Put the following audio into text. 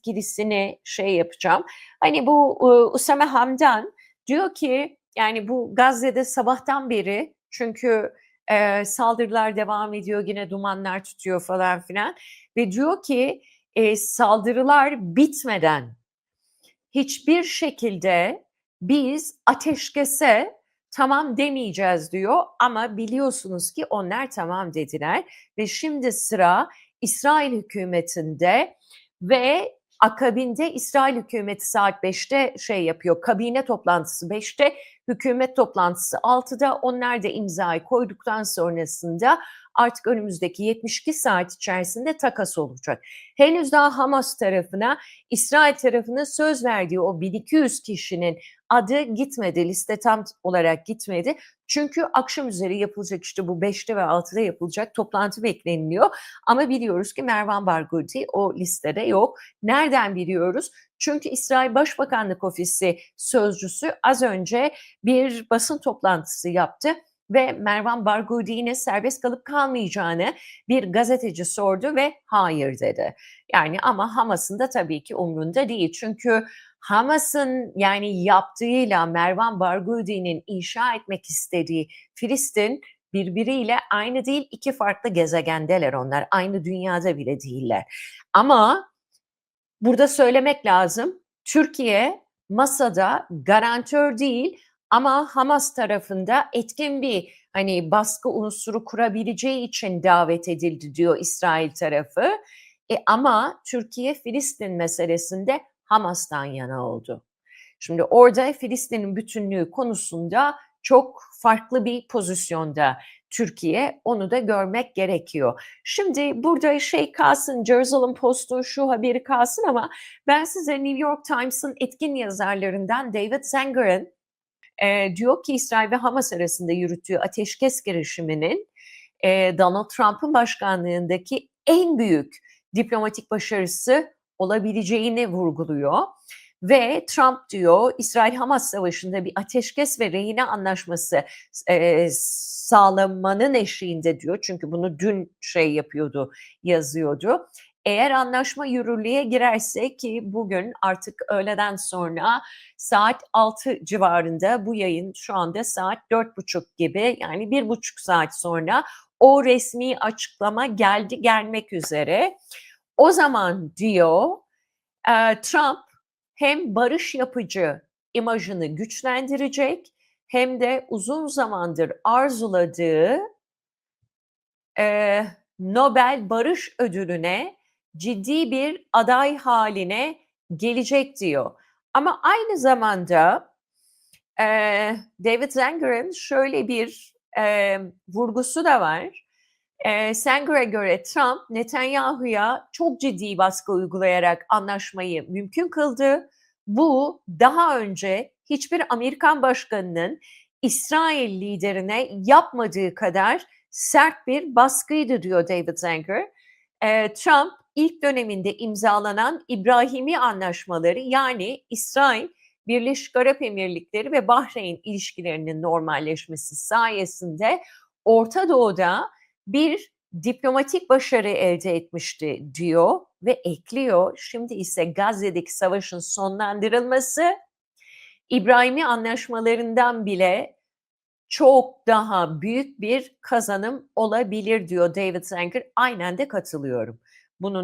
etkilisini şey yapacağım. Hani bu e, Usame Hamdan diyor ki yani bu Gazze'de sabahtan beri çünkü e, saldırılar devam ediyor yine dumanlar tutuyor falan filan ve diyor ki e, saldırılar bitmeden hiçbir şekilde biz ateşkese tamam demeyeceğiz diyor ama biliyorsunuz ki onlar tamam dediler ve şimdi sıra İsrail hükümetinde ve akabinde İsrail hükümeti saat 5'te şey yapıyor kabine toplantısı 5'te hükümet toplantısı 6'da onlar da imzayı koyduktan sonrasında artık önümüzdeki 72 saat içerisinde takas olacak. Henüz daha Hamas tarafına İsrail tarafına söz verdiği o 1200 kişinin adı gitmedi, liste tam olarak gitmedi. Çünkü akşam üzeri yapılacak işte bu 5'te ve 6'da yapılacak toplantı bekleniliyor. Ama biliyoruz ki Mervan Barghouti o listede yok. Nereden biliyoruz? Çünkü İsrail Başbakanlık Ofisi sözcüsü az önce bir basın toplantısı yaptı ve Mervan Barghoudi'nin serbest kalıp kalmayacağını bir gazeteci sordu ve hayır dedi. Yani ama Hamas'ın da tabii ki umrunda değil. Çünkü Hamas'ın yani yaptığıyla Mervan Barghoudi'nin inşa etmek istediği Filistin birbiriyle aynı değil iki farklı gezegendeler onlar. Aynı dünyada bile değiller. Ama burada söylemek lazım. Türkiye masada garantör değil ama Hamas tarafında etkin bir hani baskı unsuru kurabileceği için davet edildi diyor İsrail tarafı. E ama Türkiye Filistin meselesinde Hamas'tan yana oldu. Şimdi orada Filistin'in bütünlüğü konusunda çok farklı bir pozisyonda Türkiye onu da görmek gerekiyor. Şimdi burada şey kalsın Jerusalem Post'un şu haberi kalsın ama ben size New York Times'ın etkin yazarlarından David Zanger'ın e, diyor ki İsrail ve Hamas arasında yürüttüğü ateşkes girişiminin e, Donald Trump'ın başkanlığındaki en büyük diplomatik başarısı olabileceğini vurguluyor. Ve Trump diyor İsrail-Hamas savaşında bir ateşkes ve rehine anlaşması e, sağlamanın eşiğinde diyor. Çünkü bunu dün şey yapıyordu, yazıyordu. Eğer anlaşma yürürlüğe girerse ki bugün artık öğleden sonra saat 6 civarında bu yayın şu anda saat 4.30 gibi yani bir buçuk saat sonra o resmi açıklama geldi gelmek üzere. O zaman diyor Trump hem barış yapıcı imajını güçlendirecek hem de uzun zamandır arzuladığı e, Nobel Barış Ödülü'ne ciddi bir aday haline gelecek diyor. Ama aynı zamanda e, David Zanger'ın şöyle bir e, vurgusu da var. E, Zanger'a göre Trump Netanyahu'ya çok ciddi baskı uygulayarak anlaşmayı mümkün kıldı. Bu daha önce hiçbir Amerikan başkanının İsrail liderine yapmadığı kadar sert bir baskıydı diyor David Zanger. E, Trump ilk döneminde imzalanan İbrahimi anlaşmaları yani İsrail, Birleşik Arap Emirlikleri ve Bahreyn ilişkilerinin normalleşmesi sayesinde Orta Doğu'da bir diplomatik başarı elde etmişti diyor ve ekliyor. Şimdi ise Gazze'deki savaşın sonlandırılması İbrahimi anlaşmalarından bile çok daha büyük bir kazanım olabilir diyor David Sanger. Aynen de katılıyorum. Bunun